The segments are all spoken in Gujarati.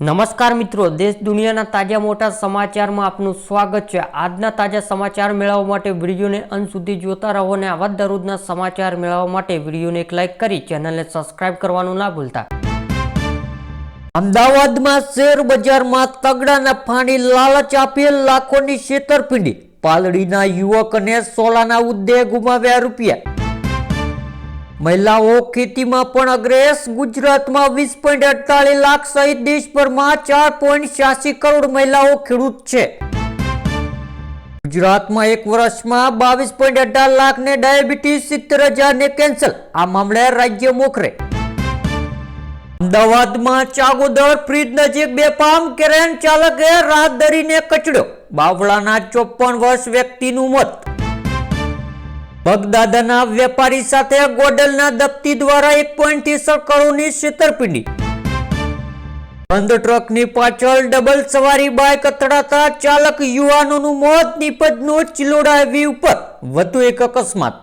નમસ્કાર મિત્રો, દેશ દુનિયાના તાજા મોટા સમાચારમાં આપનું સ્વાગત છે. આજના તાજા સમાચાર મેળવવા માટે વિડીયોને અંત સુધી જોતા રહો અને આવા દરરોજના સમાચાર મેળવવા માટે વિડીયોને એક લાઇક કરી ચેનલને સબસ્ક્રાઇબ કરવાનું ના ભૂલતા. અમદાવાદમાં શેર બજારમાં તગડાના ફાણી લાલચ આપી લાખોની છેતરપિંડી. પાલડીના યુવક અને સોલાના ઉદ્દે ગુમાવ્યા રૂપિયા. મહિલાઓ ખેતીમાં પણ અગ્રેસ. ગુજરાતમાં વીસ પોઈન્ટ અડતાલીસ લાખ સહિત દેશભરમાં ચાર પોઈન્ટ છ્યાસી કરોડ મહિલાઓ ખેડૂત છે. ગુજરાતમાં એક વર્ષમાં બાવીસ પોઈન્ટ અઢાર લાખ ને ડાયાબિટીસ સિત્તેર હજાર ને કેન્સર. આ મામલે રાજ્ય મોખરે. અમદાવાદમાં ચાગોદર ફ્રીજ નજીક બેફામ કેરેન ચાલકે રાહદરીને કચડ્યો. બાવળાના ચોપન વર્ષ વ્યક્તિનું મોત. બગદાદાના વેપારી સાથે ગોડલના દપ્તી દ્વારા એક પોઈન્ટ ત્રીસ કરોડની છેતરપિંડી બંધ ટ્રકની પાછળ ડબલ સવારી બાઇક અથડાતા ચાલક યુવાનોનું મોત, નિપજનો ચિલોડા હાઈવે ઉપર વધુ એક અકસ્માત.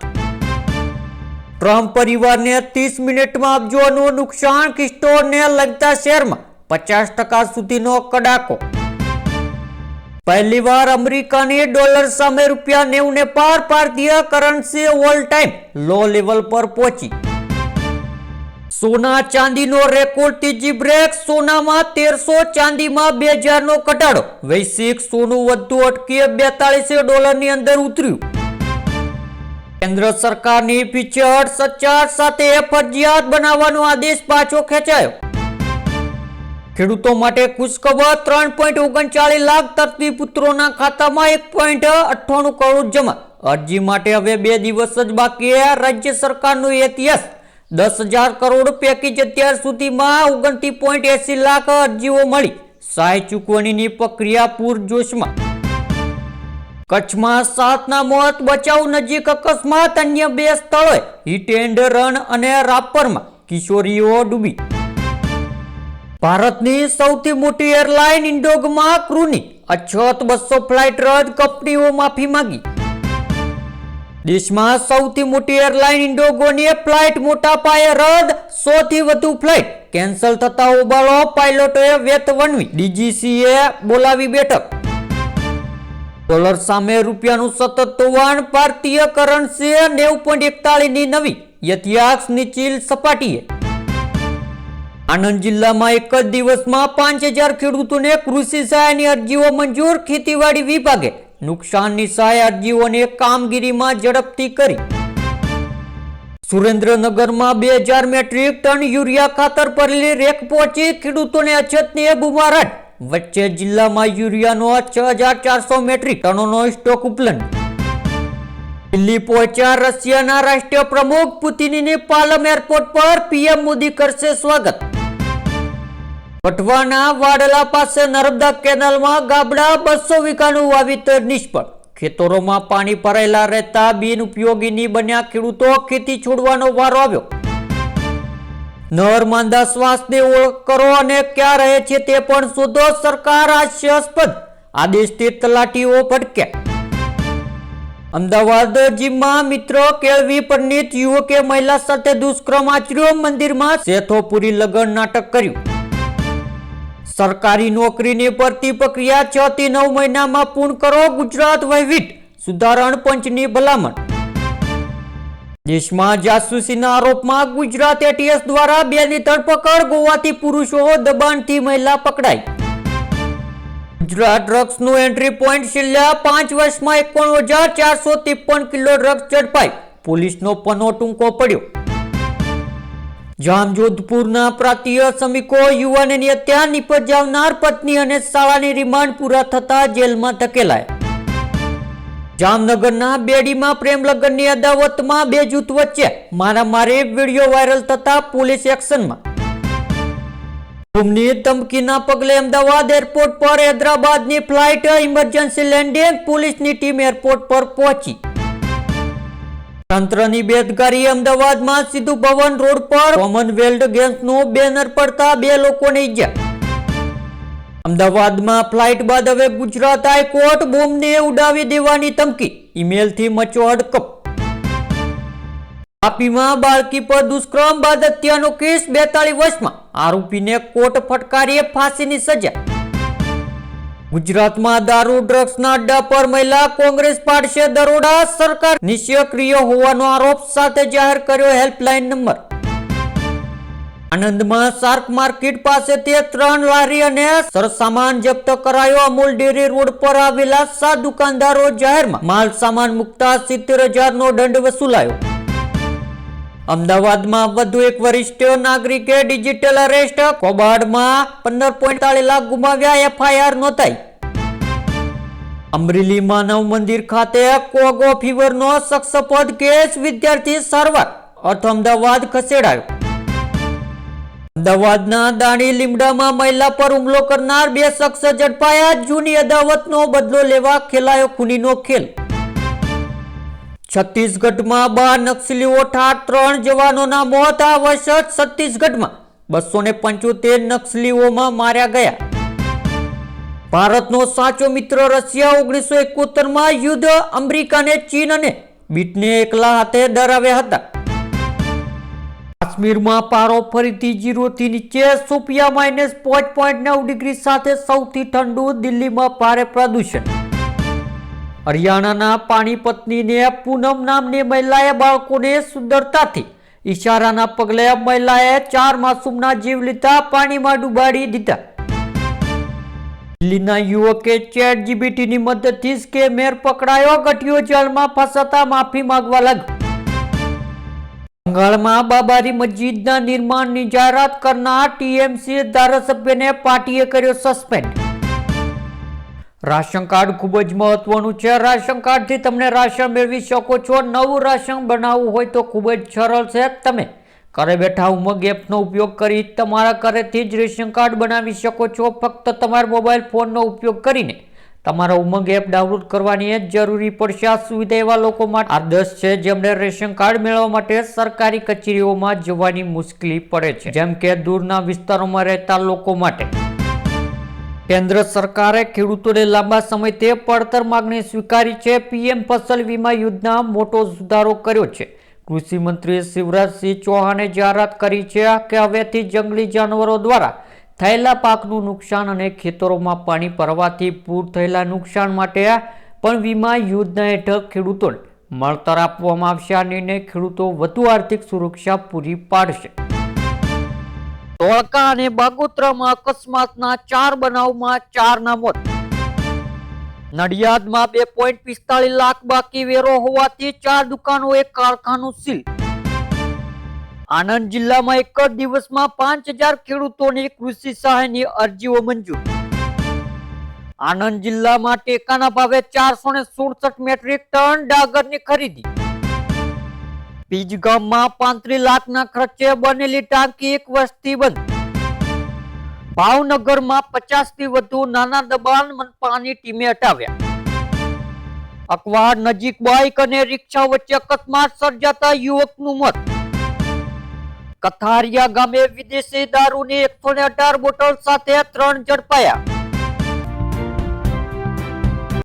ટ્રમ્પ પરિવારને ત્રીસ મિનિટમાં અબજોનું નુકસાન કિસ્ટોરને લગતા શહેરમાં પચાસ ટકા સુધીનો કડાકો. પહેલીવાર અમેરિકાની ડોલર સામે રૂપિયા નેવું ને પાર ભારતીય currency all time low level પર પહોંચી. સોના ચાંદીનો રેકોર્ડ ત્રીજી બ્રેક સોનામાં તેરસો ચાંદીમાં બે હજારનો ઘટાડો. વૈશ્વિક સોનું વધુ અટકીએ બેતાળીસો ડોલરની અંદર ઉતર્યું. કેન્દ્ર સરકારની ફીચર સચાર સાથે ફરજિયાત બનાવવાનો આદેશ પાછો ખેંચાયો. ખેડૂતો માટે ખુશખબર ત્રણ પોઈન્ટ ઓગણચાળીસ લાખ ધરતી પુત્રોના ખાતામાં એક પોઈન્ટ અઠ્ઠાણું કરોડ જમા. અરજી માટે હવે બે દિવસ જ બાકી રાજ્ય સરકારનો ઇતિહાસ. દસ હજાર કરોડ પેકેજ અત્યાર સુધીમાં ઓગણત્રીસ પોઈન્ટ એસી લાખ અરજીઓ મળી. સહાય ચૂકવણીની પ્રક્રિયા પૂરજોશમાં. કચ્છમાં સાતના મોત, બચાવ નજીક અકસ્માત, અન્ય બે સ્થળોએ હિટ એન્ડ રન અને રાપરમાં કિશોરીઓ ડૂબી. ભારતની સૌથી મોટી એરલાઇન ઇન્ડોગમાં ક્રૂની અછત બસો ફ્લાઇટ રદ, કંપનીઓ માફી માંગી. દેશમાં સૌથી મોટી એરલાઇન ઇન્ડોગોની ફ્લાઇટ મોટા પાયે રદ સો થી વધુ ફ્લાઇટ કેન્સલ થતા ઉબાળો પાયલોટોએ વેત વણવી. ડીજીસીએ બોલાવી બેઠક. ડોલર સામે રૂપિયાનું સતત તોવાણ ભારતીય કરન્સી નેવું પોઈન્ટ એકતાળીસની નવી ઇતિહાસ નીચીલ સપાટીએ આણંદ જિલ્લામાં એક જ દિવસમાં પાંચ હજાર ખેડૂતોને કૃષિ સહાયની અરજીઓ મંજૂર. ખેતીવાડી વિભાગે નુકસાનની સહાય અરજીઓને કામગીરીમાં ઝડપથી કરી. સુરેન્દ્રનગરમાં બે હજાર મેટ્રિક ટન યુરિયા ખાતર ભરેલી રેક પહોંચી. ખેડૂતોને અછતની બુમારટ. વચ્ચે જિલ્લામાં યુરિયાનો છ હજાર ચારસો મેટ્રિક ટનોનો સ્ટોક ઉપલબ્ધ. દિલ્હી પહોંચ્યા રશિયાના રાષ્ટ્રીય પ્રમુખ પુતિનની પાલમ એરપોર્ટ પર પીએમ મોદી કરશે સ્વાગત. પટવાના વાડલા પાસે નર્મદા કેનાલમાં ગાબડા બસો વીઘાનું વાવેતર નિષ્ફળ. ખેતરોમાં પાણી ભરાયેલા રહેતા બિનઉપયોગીની બન્યા ખેડૂતો ખેતી છોડવાનો વારો આવ્યો. નરમાંદા શ્વાસને ઓળખ કરો અને ક્યાં રહે છે તે પણ શોધો સરકાર હાસ્યાસ્પદ. આદેશથી તલાટીઓ ભટક્યા અમદાવાદ જીમમાં મિત્રો કેળવી પંડિત યુવકે મહિલા સાથે દુષ્કર્મ આચર્યો. મંદિરમાં શેથોપુરી લગ્ન નાટક કર્યું. સરકારી નોકરીની ભરતી પ્રક્રિયા છ થી નવ મહિનામાં પૂર્ણ કરો ગુજરાત વહીવટ. સુધારણ પંચની ભલામણ. દેશમાં જાસૂસીના આરોપમાં ગુજરાત એટીએસ દ્વારા બેની ધરપકડ, ગોવાથી પુરુષો દબાણથી મહિલા પકડાઈ. ગુજરાત ડ્રગ્સનું એન્ટ્રી પોઈન્ટ છેલ્લા પાંચ વર્ષમાં એકોણ હજાર ચારસો ત્રેપન કિલો ડ્રગ્સ ઝડપાઈ. પોલીસનો પનો ટૂંકો પડ્યો. જામજોધપુરના પ્રાંતીય શ્રમિકો યુવાનની હત્યા નિપજાવનાર પત્ની અને શાળાની રિમાન્ડ પૂરા થતા જેલમાં ધકેલાય. જામનગરના બેડીમાં પ્રેમ લગ્નની અદાવતમાં બે જૂથ વચ્ચે મારામારી વીડિયો વાયરલ થતા પોલીસ એક્શનમાં. હુમની ધમકીના પગલે અમદાવાદ એરપોર્ટ પર હૈદરાબાદની ફ્લાઇટ ઇમરજન્સી લેન્ડિંગ પોલીસની ટીમ એરપોર્ટ પર પહોંચી. તંત્રની બેદકારી અમદાવાદમાં સિદ્ધુ ભવન રોડ પર કોમનવેલ્થ ગેમ્સનું બેનર પડતા બે લોકોને ઈજા અમદાવાદમાં ફ્લાઇટ બાદ હવે ગુજરાત હાઈકોર્ટ બોમ્બને ઉડાવી દેવાની ધમકી. ઈમેલથી મચો હડકપ તાપીમાં બાળકી પર દુષ્કર્મ બાદ હત્યાનો કેસ બેતાળી વર્ષમાં. આરોપીને કોર્ટ ફટકારીએ ફાંસીની સજા. ગુજરાતમાં દારૂ ડ્રગ્સના અડ્ડા પર મહિલા કોંગ્રેસ પાડશે દરોડા. સરકાર નિષ્ક્રિય હોવાનો આરોપ સાથે જાહેર કર્યો હેલ્પલાઇન નંબર. આનંદમાં શાર્ક માર્કેટ પાસેથી ત્રણ લારી અને સરસામાન જપ્ત કરાયો. અમૂલ ડેરી રોડ પર આવેલા સાત દુકાનદારો જાહેરમાં માલ સામાન મુકતા સિત્તેર હજારનો દંડ વસૂલાયો. અમદાવાદમાં વધુ એક વરિષ્ઠ નાગરિકે ડિજિટલ અરેસ્ટ કોબાડમાં પંદર પોઈન્ટ લાખ ગુમાવ્યા, એફઆઈઆર નોંધાઈ. અમરેલી માનવ મંદિર ખાતે કોગો ફીવરનો શખ્સપદ કેસ, વિદ્યાર્થી સારવાર. અર્થ અમદાવાદ ખસેડાયો. અમદાવાદના દાણી લીમડામાં મહિલા પર હુમલો કરનાર બે શખ્સ ઝડપાયા. જૂની અદાવતનો બદલો લેવા ખેલાયો ખૂનીનો ખેલ. છત્તીસગઢમાં બાર નક્સલીઓ ઠાર ત્રણ જવાનોના મોત આ વર્ષ છત્તીસગઢમાં. બસો ને પંચોતેર નક્સલીઓમાં માર્યા ગયા. ભારતનો સાચો મિત્ર રશિયા ઓગણીસો એકોતેરમાં યુદ્ધ, અમેરિકાને ચીન અને બીટને એકલા હાથે ડરાવ્યા હતા. કાશ્મીરમાં પારો ફરીથી જીરોથી નીચે, સુપિયા માઇનસ પાંચ પોઈન્ટ નવ ડિગ્રી સાથે સૌથી ઠંડુ દિલ્હીમાં ભારે પ્રદૂષણ. હરિયાણાના પાણીપતનીને પૂનમ નામની મહિલાએ બાળકોને સુંદરતાથી ઈશારાના પગલે મહિલાએ ચાર માસૂમના જીવ લીધા, પાણીમાં ડૂબાડી દીધા. દિલ્હીના યુવકે ચેટ જીબીટીની મદદથી સ્કેમેર પકડાયો, ગઠિયો જેલમાં ફસાતા, માફી માંગવા લાગ્યો. બંગાળમાં બાબારી મસ્જિદના નિર્માણની જાહેરાત કરનાર ટીએમસી ધારાસભ્યને પાર્ટીએ કર્યો સસ્પેન્ડ. રાશન કાર્ડ ખૂબ જ મહત્વનું છે. રાશન કાર્ડથી તમને રાશન મેળવી શકો છો. નવું રાશન બનાવવું હોય તો ખૂબ જ સરળ છે. તમે ઘરે બેઠા ઉમંગ એપનો ઉપયોગ કરી તમારા ઘરેથી જ રેશન કાર્ડ બનાવી શકો છો. ફક્ત તમારા મોબાઈલ ફોનનો ઉપયોગ કરીને તમારા ઉમંગ એપ ડાઉનલોડ કરવાની જ જરૂરી પડશે. આ સુવિધા એવા લોકો માટે આદર્શ છે, જેમને રેશન કાર્ડ મેળવવા માટે સરકારી કચેરીઓમાં જવાની મુશ્કેલી પડે છે. જેમ કે દૂરના વિસ્તારોમાં રહેતા લોકો માટે કેન્દ્ર સરકારે ખેડૂતોને લાંબા સમયથી પડતર માગણી સ્વીકારી છે. પીએમ ફસલ વીમા યોજના મોટો સુધારો કર્યો છે. કૃષિ મંત્રી શિવરાજસિંહ ચૌહાણે જાહેરાત કરી છે કે હવેથી જંગલી જાનવરો દ્વારા થયેલા પાકનું નુકસાન અને ખેતરોમાં પાણી ભરવાથી પૂર થયેલા નુકસાન માટે પણ વીમા યોજના હેઠળ ખેડૂતોને મળતર આપવામાં આવશે. આ નિર્ણય ખેડૂતો વધુ આર્થિક સુરક્ષા પૂરી પાડશે. ધોળકા અને બાગોત્રામાં અકસ્માતના ચાર બનાવમાં ચારના મોત નડિયાદમાં બે પોઈન્ટ પિસ્તાળીસ લાખ બાકી વેરો હોવાથી ચાર દુકાનો એક કારખાનું સીલ. આણંદ જિલ્લામાં એક જ દિવસમાં પાંચ હજાર ખેડૂતોની કૃષિ સહાયની અરજીઓ મંજૂર. આણંદ જિલ્લામાં ટેકાના ભાવે ચારસો ને સુડસઠ મેટ્રિક ટન ડાંગરની ખરીદી. બીજ ગામમાં પાંત્રીસ લાખના ખર્ચે બનેલી ટાંકી એક વર્ષથી બંધ. ભાવનગરમાં પચાસથી વધુ નાના દબાણ મનપાની ટીમે હટાવ્યા. અકવાડ નજીક બાઇક અને રિક્ષા વચ્ચે અકસ્માત સર્જાતા યુવકનું મોત. કથારિયા ગામે વિદેશી દારૂની એકસો ને અઢાર બોટલ સાથે ત્રણ ઝડપાયા.